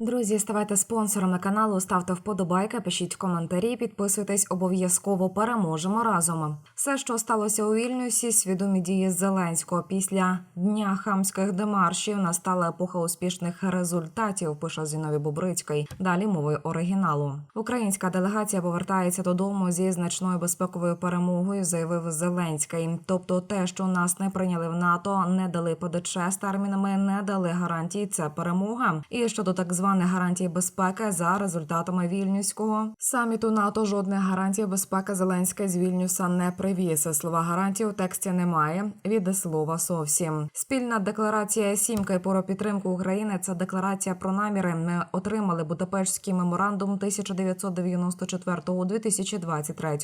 Друзі, ставайте спонсорами каналу, ставте вподобайки, пишіть коментарі, підписуйтесь обов'язково. Переможемо разом. Все, що сталося у Вільнюсі, свідомі дії Зеленського після дня хамських демаршів настала епоха успішних результатів. Пише Зіновій Бобрицький. Далі мовою оригіналу. Українська делегація повертається додому зі значною безпековою перемогою, заявив Зеленський. Тобто, те, що нас не прийняли в НАТО, не дали ПДЧ з термінами, не дали гарантій. Це перемога. І щодо так званих гарантій безпеки за результатами вільнюського саміту НАТО, жодних гарантій безпеки Зеленський з Вільнюса не привіз. Слова гарантії у тексті немає. Від слова зовсім. Спільна декларація сімки про підтримку України. Це декларація про наміри. Ми отримали Будапештський меморандум 1994 у 2023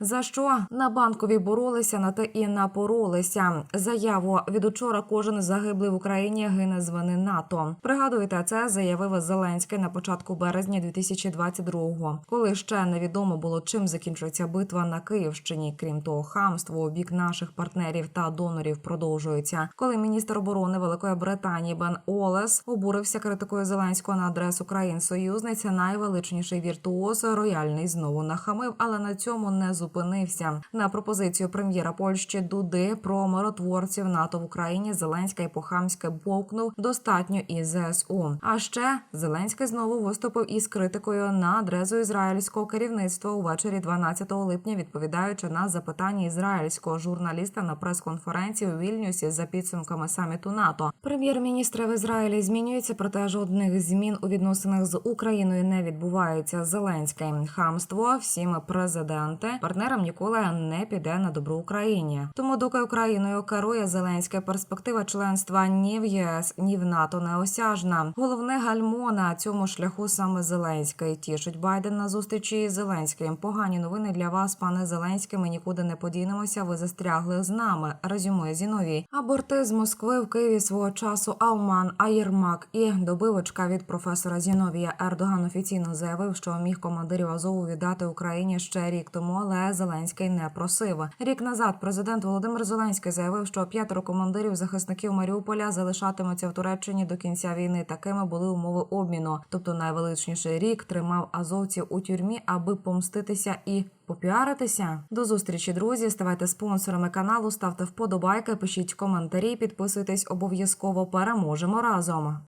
За що на банковій боролися, на те і напоролися. Заяву від учора кожен загиблий в Україні гине з вини НАТО. Пригадуєте, це заявив Зеленський на початку березня 2022-го, коли ще невідомо було чим закінчується битва на Київщині. Крім того, хамство у бік наших партнерів та донорів продовжується. Коли міністр оборони Великої Британії Бен Олес обурився критикою Зеленського на адресу країн союзниця, найвеличніший віртуоз рояльний знову нахамив, але на цьому не зупинився. На пропозицію прем'єра Польщі Дуди про миротворців НАТО в Україні Зеленський по-хамськи бовкнув достатньо і ЗСУ. А ще Зеленський знову виступив із критикою на адресу ізраїльського керівництва увечері 12 липня, відповідаючи на запитання ізраїльського журналіста на прес-конференції у Вільнюсі за підсумками саміту НАТО. Прем'єр-міністр в Ізраїлі змінюється, проте жодних змін у відносинах з Україною не відбувається. Зеленський хамство всім президенти партнерам ніколи не піде на добро Україні. Тому доки Україною керує Зеленська перспектива членства ні в ЄС, ні в НАТО не осяжна. Головне гальмо на цьому шляху саме Зеленський. Тішить Байден на зустрічі із Зеленським. Погані новини для вас, пане Зеленський. Ми нікуди не подінемося. Ви застрягли з нами. Резюмує Зіновій. Аборти з Москви в Києві свого часу Ауман, Аєрмак і добивочка від професора Зіновія Ердоган офіційно заявив, що міг командирів Азову віддати Україні ще рік тому, але Зеленський не просив. Рік назад президент Володимир Зеленський заявив, що п'ятеро командирів захисників Маріуполя залишатимуться в Туреччині до кінця війни. Такими були умови обміну. Тобто найвеличніший рік тримав азовців у тюрмі, аби помститися і попіаритися. До зустрічі, друзі. Ставайте спонсорами каналу, ставте вподобайки, пишіть коментарі, підписуйтесь обов'язково. Переможемо разом.